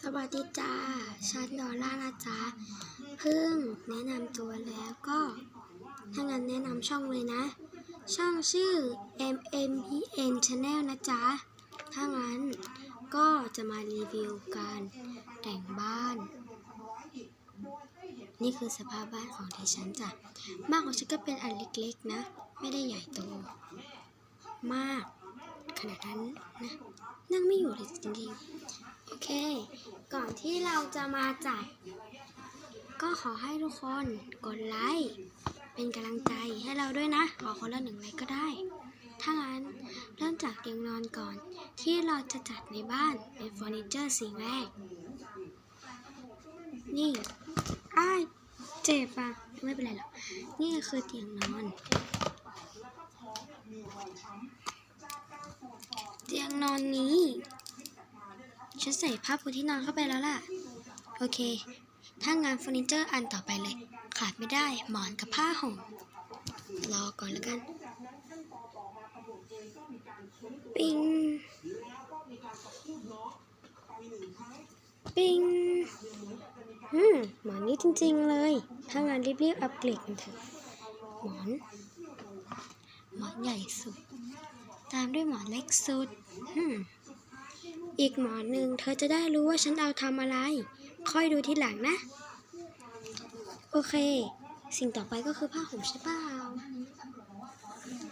สวัสดีจ้าฉันดอลล่านะจ๊ะเพิ่งแนะนำตัวแล้วก็ถ้างั้นแนะนำช่องเลยนะ ช่องชื่อ MMBN Channel นะจ๊ะ ถ้างั้นก็จะมารีวิวการแต่งบ้าน นี่คือสภาพบ้านของดิฉันจ้ะ บ้านของฉันก็เป็นอันเล็กๆนะ ไม่ได้ใหญ่โตมากขนาดนั้นนะ นั่งไม่อยู่เลยจริงๆ อเคก่อนที่เราจะมาจัด ก็ขอให้ทุกคนกดไลค์เป็นกำลังใจให้เราด้วยนะ ขอคนละหนึ่งไลค์ก็ได้ ถ้างั้นเริ่มจากเตียงนอนก่อน ที่เราจะจัดในบ้านเป็นเฟอร์นิเจอร์สิ่งแรก นี่อ้ายเจ็บอะไม่เป็นไรหรอก นี่คือเตียงนอน เตียงนอนนี้ ฉันใส่ผ้าปูที่นอนเข้าไปแล้วล่ะ โอเค ถ้างานเฟอร์นิเจอร์อันต่อไปเลย ขาดไม่ได้หมอนกับผ้าห่ม รอก่อนแล้วกัน ปิง ปิง อืม หมอนนี้จริง ๆ เลย ถ้างานรีบๆอัปเกรดกันเถอะ หมอน หมอนใหญ่สุด ตามด้วยหมอนเล็กสุด อืม อีกหมอนหนึ่งเธอจะได้รู้ว่าฉันเอาทำอะไร ค่อยดูทีหลังนะ โอเค สิ่งต่อไปก็คือผ้าห่มใช่เปล่า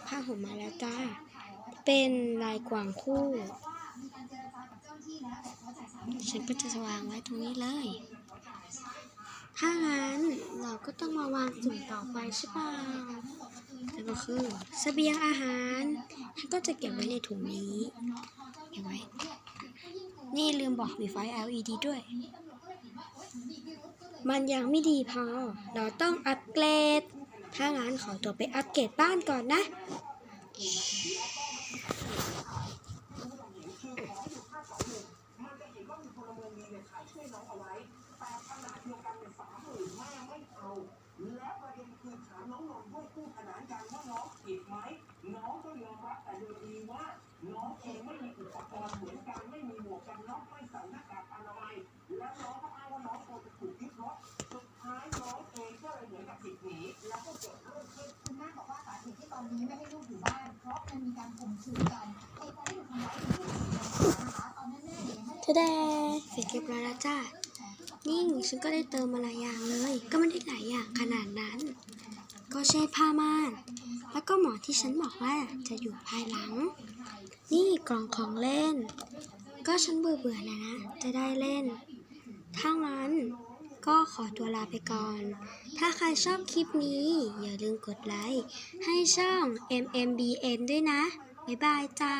ผ้าห่มมาแล้วจ้า เป็นลายกวางคู่ ฉันก็จะวางไว้ตรงนี้เลย ถ้างั้นเราก็ต้องมาวางสิ่งต่อไปใช่เปล่านั่นก็คือเสบียงอาหาร ก็จะเก็บไว้ในถุงนี้ เก็บไว้ นี่ลืมบอกมีไฟ LED ด้วย มันยังไม่ดีพอ เราต้องอัปเกรด ถ้างั้นขอตัวไปอัปเกรดบ้านก่อนนะคุณแม่บอกว่าสาเหตุที่ต อนนี้ไม่ให้ลูกอยู่บ้าน เพราะมันมีการข่มขืนกันเหตุการณ์ที่ถูกทำร้ายเป็นผู้หญิงนะคะตอนนั้นแม่เนี่ยให้ทะแดเสร็จเรียบร้อยแล้วจ้านี่งฉันก็ได้เติมมาหลายอย่างเลย ก็ไม่ได้หลายอย่างขนาดนั้น ก็ใช้ผ้าม่าน แล้วก็หมอนที่ฉันบอกว่าจะอยู่ภายหลัง นี่กล่องของเล่น ก็ฉันเบื่อเบื่อๆนะนะ จะได้เล่น ถ้างั้น ก็ขอตัวลาไปก่อน ถ้าใครชอบคลิปนี้ อย่าลืมกดไลค์ให้ช่อง MMBN ด้วยนะ บ๊ายบายจ้า